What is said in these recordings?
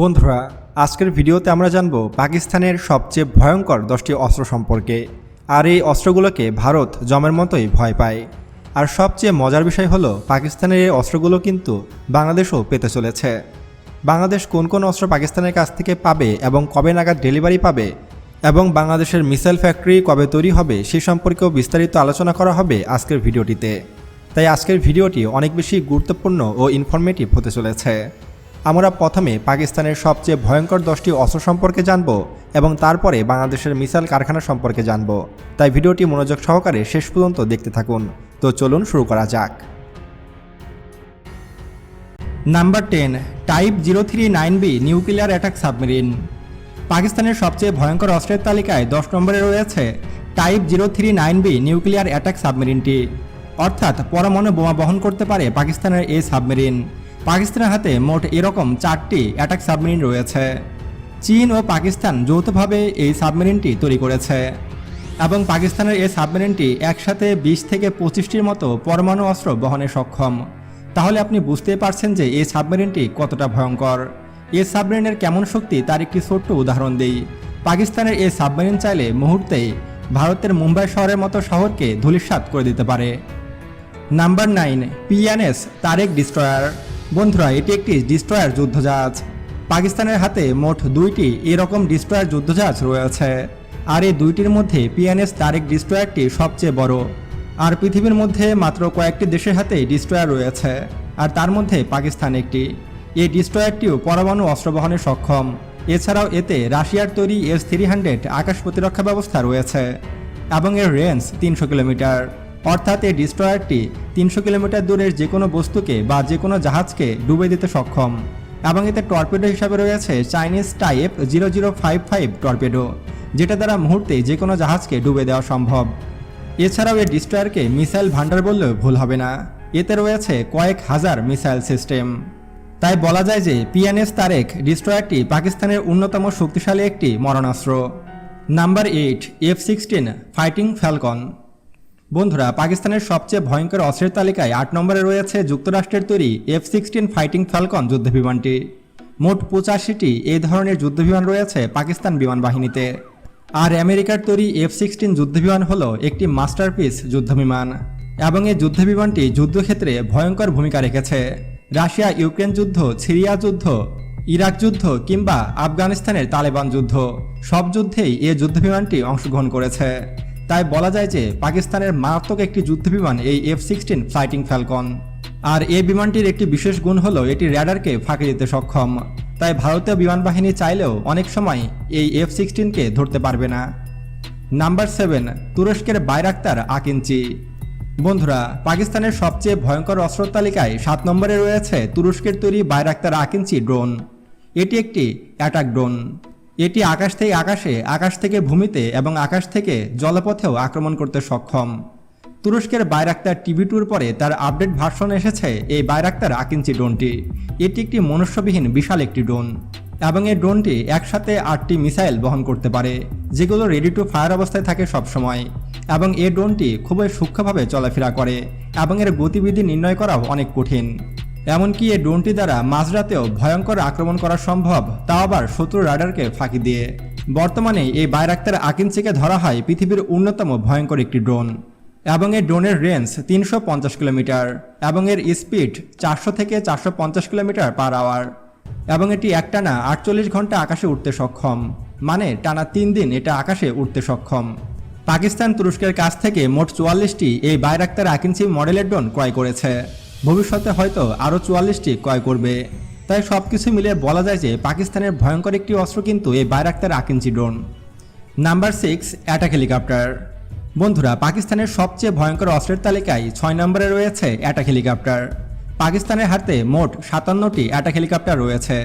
বন্ধুরা, আজকের ভিডিওতে আমরা জানব পাকিস্তানের সবচেয়ে ভয়ঙ্কর দশটি অস্ত্র সম্পর্কে। আর এই অস্ত্রগুলোকে ভারত জমের মতোই ভয় পায়। আর সবচেয়ে মজার বিষয় হলো, পাকিস্তানের এই অস্ত্রগুলো কিন্তু বাংলাদেশও পেতে চলেছে। বাংলাদেশ কোন কোন অস্ত্র পাকিস্তানের কাছ থেকে পাবে এবং কবে নাগাদ ডেলিভারি পাবে এবং বাংলাদেশের মিসাইল ফ্যাক্টরি কবে তৈরি হবে সে সম্পর্কেও বিস্তারিত আলোচনা করা হবে আজকের ভিডিওটিতে। তাই আজকের ভিডিওটি অনেক বেশি গুরুত্বপূর্ণ ও ইনফরমেটিভ হতে চলেছে। আমরা প্রথমে পাকিস্তানের সবচেয়ে ভয়ঙ্কর দশটি অস্ত্র সম্পর্কে জানব এবং তারপরে বাংলাদেশের মিসাইল কারখানা সম্পর্কে জানব। তাই ভিডিওটি মনোযোগ সহকারে শেষ পর্যন্ত দেখতে থাকুন। তো চলুন শুরু করা যাক। Number ten type zero three nine B nuclear attack submarine পাকিস্তানের সবচেয়ে ভয়ঙ্কর অস্ত্রের তালিকায় দশ নম্বরে রয়েছে type zero three nine B nuclear attack সাবমেরিনটি অর্থাৎ পরমাণু বোমা বহন করতে পারে পাকিস্তানের এই সাবমেরিন। পাকিস্তানের হাতে মোট এরকম চারটি অ্যাটাক সাবমেরিন রয়েছে। চীন ও পাকিস্তান যৌথভাবে এই সাবমেরিনটি তৈরি করেছে। এবং পাকিস্তানের এই সাবমেরিনটি একসাথে বিশ থেকে পঁচিশটির মতো পরমাণু অস্ত্র বহনে সক্ষম। তাহলে আপনি বুঝতেই পারছেন যে এই সাবমেরিনটি কতটা ভয়ঙ্কর। এই সাবমেরিনের কেমন শক্তি তার একটি ছোট্ট উদাহরণ দিই। পাকিস্তানের এই সাবমেরিন চাইলে মুহূর্তেই ভারতের মুম্বাই শহরের মতো শহরকে ধূলিসাৎ করে দিতে পারে। Number nine, PNS, Tariq destroyer. বন্ধুরা, এটি একটি ডিস্ট্রয়ার যুদ্ধজাহাজ। পাকিস্তানের হাতে মোট দুইটি এরকম ডিস্ট্রয়ার যুদ্ধজাহাজ রয়েছে। আর এই দুইটির মধ্যে পিএনএস তারেক ডিস্ট্রয়ারটি সবচেয়ে বড়। আর পৃথিবীর মধ্যে মাত্র কয়েকটি দেশের হাতে ডিস্ট্রয়ার রয়েছে। আর তার মধ্যে পাকিস্তান একটি। এই ডিস্ট্রয়ারটিও পরমাণু অস্ত্র বহনে সক্ষম। এছাড়াও এতে রাশিয়ার তৈরি এস থ্রি হান্ড্রেড আকাশ প্রতিরক্ষা ব্যবস্থা রয়েছে এবং এর রেঞ্জ তিনশো কিলোমিটার। অর্থাৎ এই ডিস্ট্রয়ারটি তিনশো কিলোমিটার দূরের যে কোনো বস্তুকে বা যে কোনো জাহাজকে ডুবে দিতে সক্ষম। এবং এতে টর্পেডো হিসাবে রয়েছে Chinese type zero zero five five torpedo, যেটা দ্বারা মুহূর্তে যে কোনো জাহাজকে ডুবে দেওয়া সম্ভব। এছাড়াও এই ডিস্ট্রয়ারকে মিসাইল ভান্ডার বললেও ভুল হবে না। এতে রয়েছে কয়েক হাজার মিসাইল সিস্টেম। তাই বলা যায় যে পিএনএস তারেক ডিস্ট্রয়ারটি পাকিস্তানের অন্যতম শক্তিশালী একটি মরণাস্ত্র। Number eight F sixteen fighting falcon. বন্ধুরা, পাকিস্তানের সবচেয়ে ভয়ঙ্কর অস্ত্রের তালিকায় আট নম্বরে রয়েছে যুক্তরাষ্ট্রের তৈরি এফ সিক্সটিন ফাইটিং ফ্যালকন যুদ্ধবিমানটি। মোট পঁচাশিটি এই ধরনের যুদ্ধবিমান রয়েছে পাকিস্তান বিমান বাহিনীতে। আর আমেরিকার তৈরি এফ সিক্সটিন যুদ্ধবিমান হল একটি মাস্টারপিস যুদ্ধবিমান এবং এই যুদ্ধবিমানটি যুদ্ধক্ষেত্রে ভয়ঙ্কর ভূমিকা রেখেছে। রাশিয়া ইউক্রেন যুদ্ধ, সিরিয়া যুদ্ধ, ইরাক যুদ্ধ কিংবা আফগানিস্তানের তালেবান যুদ্ধ, সব যুদ্ধেই এই যুদ্ধবিমানটি অংশগ্রহণ করেছে। তাই বলা যায় যে পাকিস্তানের মারাত্মক একটি যুদ্ধবিমান এই এফ সিক্সটিন ফ্লাইটিং ফ্যালকন। আর এই বিমানটির একটি বিশেষ গুণ হলো এটি র্যাডারকে ফাঁকি দিতে সক্ষম। তাই ভারতীয় বিমান বাহিনী চাইলেও অনেক সময় এই এফ সিক্সটিনকে ধরতে পারবে না। নাম্বার সেভেন, তুরস্কের বাইরাক্তার আকিঞ্চি। বন্ধুরা, পাকিস্তানের সবচেয়ে ভয়ঙ্কর অস্ত্র তালিকায় সাত নম্বরে রয়েছে তুরস্কের তৈরি বাইরাক্তার আকিঞ্চি ড্রোন। এটি একটি অ্যাটাক ড্রোন। এটি আকাশ থেকে আকাশে, আকাশ থেকে ভূমিতে এবং আকাশ থেকে জলপথেও আক্রমণ করতে সক্ষম। তুরস্কের বাইরাক্তার টিভি টুর পরে তার আপডেট ভার্সন এসেছে এই বাইরাক্তার আকিঞ্চি ড্রোনটি। এটি একটি মনুষ্যবিহীন বিশাল একটি ড্রোন এবং এই ড্রোনটি একসাথে আটটি মিসাইল বহন করতে পারে, যেগুলো রেডি টু ফায়ার অবস্থায় থাকে সবসময়। এবং এই ড্রোনটি খুবই সূক্ষ্মভাবে চলাফেরা করে এবং এর গতিবিধি নির্ণয় করাও অনেক কঠিন। এমনকি এই ড্রোনটি দ্বারা মাঝরাতেও ভয়ঙ্কর আক্রমণ করা সম্ভব, তাও আবার শত্রু রাডারকে ফাঁকি দিয়ে। বর্তমানে এই বাইরাক্তার আকিনসিকে ধরা হয় পৃথিবীর অন্যতম ভয়ঙ্কর একটি ড্রোন এবং এই ড্রোনের রেঞ্জ তিনশো পঞ্চাশ কিলোমিটার এবং এর স্পিড চারশো থেকে চারশো পঞ্চাশ কিলোমিটার পার আওয়ার এবং এটি একটানা আটচল্লিশ ঘণ্টা আকাশে উঠতে সক্ষম মানে টানা তিন দিন এটা আকাশে উঠতে সক্ষম। পাকিস্তান তুরস্কের কাছ থেকে মোট চুয়াল্লিশটি এই বাইরাক্তার আকিনসি মডেলের ড্রোন ক্রয় করেছে। ভবিষ্যতে হয়তো আরও চুয়াল্লিশটি ক্রয় করবে। তাই সব কিছু মিলে বলা যায় যে পাকিস্তানের ভয়ঙ্কর একটি অস্ত্র কিন্তু এই Bayraktar Akinci drone. Number six, attack helicopter. বন্ধুরা, পাকিস্তানের সবচেয়ে ভয়ঙ্কর অস্ত্রের তালিকায় ছয় নম্বরে রয়েছে অ্যাটাক হেলিকপ্টার। পাকিস্তানের হাতে মোট সাতান্নটি অ্যাটাক হেলিকপ্টার রয়েছে।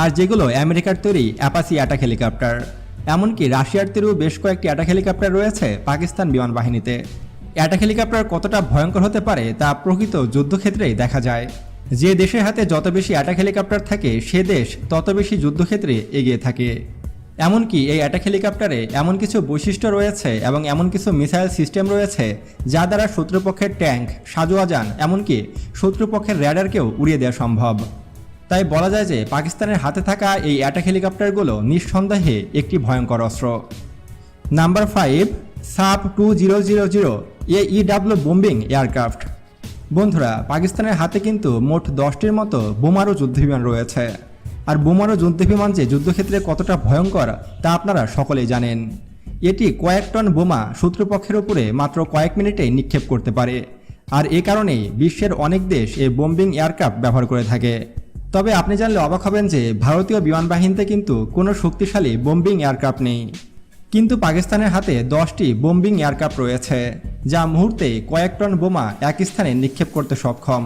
আর যেগুলো আমেরিকার তৈরি অ্যাপাসি অ্যাটাক হেলিকপ্টার। এমনকি রাশিয়ার তৈরিও বেশ কয়েকটি অ্যাটাক হেলিকপ্টার রয়েছে পাকিস্তান বিমান বাহিনীতে। অ্যাটাক হেলিকপ্টার কতটা ভয়ঙ্কর হতে পারে তা প্রকৃত যুদ্ধক্ষেত্রেই দেখা যায়। যে দেশের হাতে যত বেশি অ্যাটাক হেলিকপ্টার থাকে, সে দেশ তত বেশি যুদ্ধক্ষেত্রে এগিয়ে থাকে। এমনকি এই অ্যাটাক হেলিকপ্টারে এমন কিছু বৈশিষ্ট্য রয়েছে এবং এমন কিছু মিসাইল সিস্টেম রয়েছে যা দ্বারা শত্রুপক্ষের ট্যাঙ্ক সাজোয়াজান এমনকি শত্রুপক্ষের র্যাডারকেও উড়িয়ে দেওয়া সম্ভব। তাই বলা যায় যে পাকিস্তানের হাতে থাকা এই অ্যাটাক হেলিকপ্টারগুলো নিঃসন্দেহে একটি ভয়ঙ্কর অস্ত্র। Number five Saab two zero zero zero A EW bombing aircraft. বন্ধুরা, পাকিস্তানের হাতে কিন্তু মোট দশটির মতো বোমারু যুদ্ধবিমান রয়েছে। আর বোমারু যুদ্ধবিমান যে যুদ্ধক্ষেত্রে কতটা ভয়ঙ্কর, তা আপনারা সকলেই জানেন। এটি কয়েক টন বোমা শত্রুপক্ষের উপরে মাত্র কয়েক মিনিটে নিক্ষেপ করতে পারে। আর এ কারণেই বিশ্বের অনেক দেশ এই বোম্বিং এয়ারক্রাফট ব্যবহার করে থাকে। তবে আপনি জানলে অবাক হবেন যে ভারতীয় বিমান বাহিনীতে কিন্তু কোনো শক্তিশালী বোম্বিং এয়ারক্রাফট নেই। কিন্তু পাকিস্তানের হাতে দশটি বোম্বিং এয়ারক্রাফট রয়েছে, যা মুহূর্তে কয়েক টন বোমা এক স্থানে নিক্ষেপ করতে সক্ষম।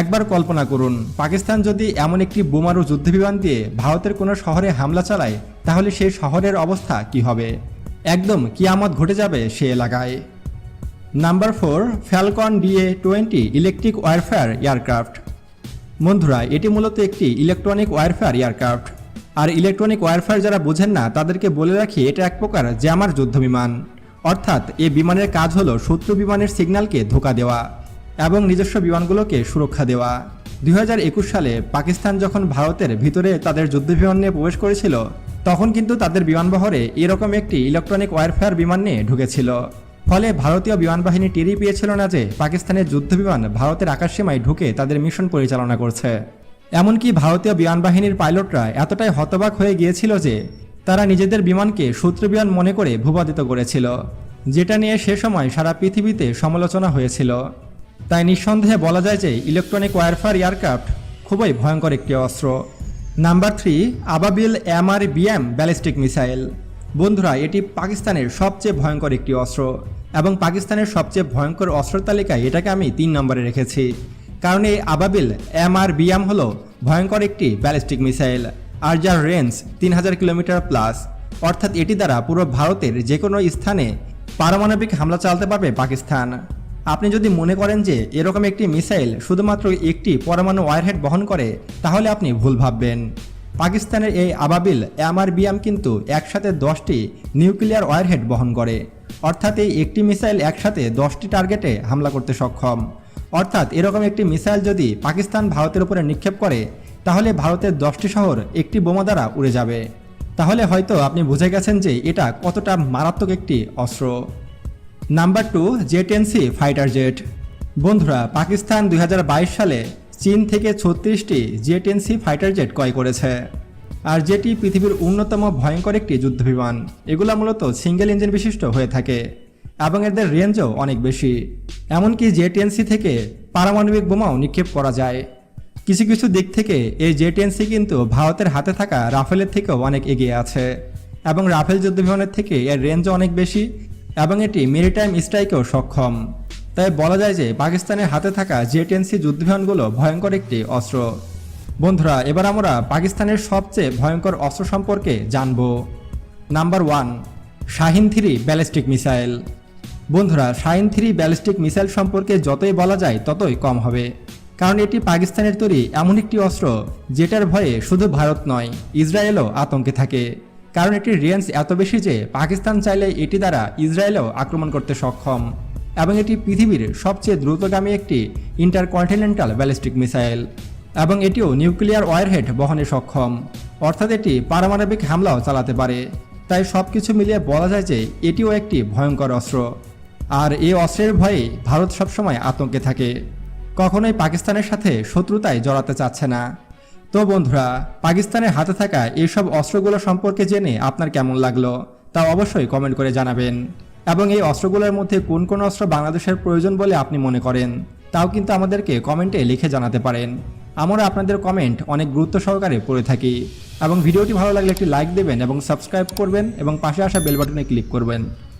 একবার কল্পনা করুন, পাকিস্তান যদি এমন একটি বোমারু যুদ্ধবিমান দিয়ে ভারতের কোনো শহরে হামলা চালায়, তাহলে সেই শহরের অবস্থা কি হবে? একদম কিয়ামত ঘটে যাবে সে এলাকায়। Number four, falcon DA twenty electric warfare aircraft. বন্ধুরা, এটি মূলত একটি ইলেকট্রনিক ওয়ারফেয়ার এয়ারক্রাফট। আর ইলেকট্রনিক ওয়ারফেয়ার যারা বোঝেন না, তাদেরকে বলে রাখি এটা এক প্রকার জ্যামার যুদ্ধবিমান। অর্থাৎ এ বিমানের কাজ হলো শত্রু বিমানের সিগন্যালকে ধোকা দেওয়া এবং নিজস্ব বিমানগুলোকে সুরক্ষা দেওয়া। দুই হাজার একুশ সালে পাকিস্তান যখন ভারতের ভিতরে তাদের যুদ্ধবিমান নিয়ে প্রবেশ করেছিল, তখন কিন্তু তাদের বিমানবহরে এরকম একটি ইলেকট্রনিক ওয়ারফেয়ার বিমান নিয়ে ঢুকেছিল। ফলে ভারতীয় বিমান বাহিনী টেরই পেয়েছিল না যে পাকিস্তানের যুদ্ধবিমান ভারতের আকাশসীমায় ঢুকে তাদের মিশন পরিচালনা করছে। এমনকি ভারতীয় বিমান বাহিনীর পাইলটরা এতটাই হতবাক হয়ে গিয়েছিল যে তারা নিজেদের বিমানকে শত্রু বিমান মনে করে ভূপাতিত করেছিল, যেটা নিয়ে সে সময় সারা পৃথিবীতে সমালোচনা হয়েছিল। তাই নিঃসন্দেহে বলা যায় যে ইলেকট্রনিক ওয়ারফেয়ার এয়ারক্রাফট খুবই ভয়ঙ্কর একটি অস্ত্র। Number three, Ababeel M MR BM ballistic missile. বন্ধুরা, এটি পাকিস্তানের সবচেয়ে ভয়ঙ্কর একটি অস্ত্র এবং পাকিস্তানের সবচেয়ে ভয়ঙ্কর অস্ত্র তালিকায় এটাকে আমি তিন নম্বরে রেখেছি। কারণ এই আবাবিল এমআর বিএম হলো ভয়ঙ্কর একটি ব্যালিস্টিক মিসাইল। আর যার রেঞ্জ তিন হাজার কিলোমিটার প্লাস। অর্থাৎ এটি দ্বারা পুরো ভারতের যে কোনো স্থানে পারমাণবিক হামলা চালাতে পারবে পাকিস্তান। আপনি যদি মনে করেন যে এরকম একটি মিসাইল শুধুমাত্র একটি পরমাণু ওয়ারহেড বহন করে, তাহলে আপনি ভুল ভাববেন। পাকিস্তানের এই আবাবিল এমআরবিএম কিন্তু একসাথে দশটি নিউক্লিয়ার ওয়ারহেড বহন করে। অর্থাৎ এই একটি মিসাইল একসাথে দশটি টার্গেটে হামলা করতে সক্ষম। অর্থাৎ এরকম একটি মিসাইল যদি পাকিস্তান ভারতের উপরে নিক্ষেপ করে, তাহলে ভারতের দশটি শহর একটি বোমা দ্বারা উড়ে যাবে। তাহলে হয়তো আপনি বুঝে গেছেন যে এটা কতটা মারাত্মক একটি অস্ত্র। নাম্বার টু জেটেনসি ফাইটার জেট। বন্ধুরা, পাকিস্তান দুই হাজার বাইশ সালে চীন থেকে ছত্রিশটি জেটেনসি ফাইটার জেট ক্রয় করেছে। আর যেটি পৃথিবীর অন্যতম ভয়ঙ্কর একটি যুদ্ধবিমান। এগুলো মূলত সিঙ্গেল ইঞ্জিন বিশিষ্ট হয়ে থাকে। এবং এদের রেঞ্জও অনেক বেশি। এমনকি জেটেনসি থেকে পারমাণবিক বোমাও নিক্ষেপ করা যায়। কিছু কিছু দিক থেকে এই জেটেনসি কিন্তু ভারতের হাতে থাকা রাফেলের থেকেও অনেক এগিয়ে আছে এবং রাফেল যুদ্ধবিমানের থেকে এর রেঞ্জও অনেক বেশি এবং এটি মেরিটাইম স্ট্রাইকেও সক্ষম। তাই বলা যায় যে পাকিস্তানের হাতে থাকা জেটেনসি যুদ্ধবিমানগুলো ভয়ঙ্কর একটি অস্ত্র। বন্ধুরা, এবার আমরা পাকিস্তানের সবচেয়ে ভয়ঙ্কর অস্ত্র সম্পর্কে জানব। Number one, Shaheen three ballistic missile. বন্ধুরা শাহিন থ্রি ব্যালিস্টিক মিসাইল সম্পর্কে যতই বলা যায় ততই কম হবে। কারণ এটি পাকিস্তানের তৈরি এমন একটি অস্ত্র, যেটার ভয়ে শুধু ভারত নয়, ইসরায়েলও আতঙ্কে থাকে। কারণ এটির রেঞ্জ এত বেশি যে পাকিস্তান চাইলে এটি দ্বারা ইসরায়েলও আক্রমণ করতে সক্ষম। এবং এটি পৃথিবীর সবচেয়ে দ্রুতগামী একটি ইন্টারকন্টিনেন্টাল ব্যালিস্টিক মিসাইল এবং এটিও নিউক্লিয়ার ওয়ারহেড বহনে সক্ষম। অর্থাৎ এটি পারমাণবিক হামলাও চালাতে পারে। তাই সব কিছু মিলিয়ে বলা যায় যে এটিও একটি ভয়ঙ্কর অস্ত্র। আর এই অস্ত্রের ভয়ে ভারত সবসময় আতঙ্কে থাকে। কখনোই পাকিস্তানের সাথে শত্রুতায় জড়াতে চাচ্ছে না। তো বন্ধুরা, পাকিস্তানের হাতে থাকা এইসব অস্ত্রগুলো সম্পর্কে জেনে আপনার কেমন লাগল তা অবশ্যই কমেন্ট করে জানাবেন। এবং এই অস্ত্রগুলোর মধ্যে কোন কোন অস্ত্র বাংলাদেশের প্রয়োজন বলে আপনি মনে করেন, তাও কিন্তু আমাদেরকে কমেন্টে লিখে জানাতে পারেন। আমরা আপনাদের কমেন্ট অনেক গুরুত্ব সহকারে পড়ে থাকি। এবং ভিডিওটি ভালো লাগলে একটি লাইক দেবেন এবং সাবস্ক্রাইব করবেন এবং পাশে আসা বেল বাটনে ক্লিক করবেন।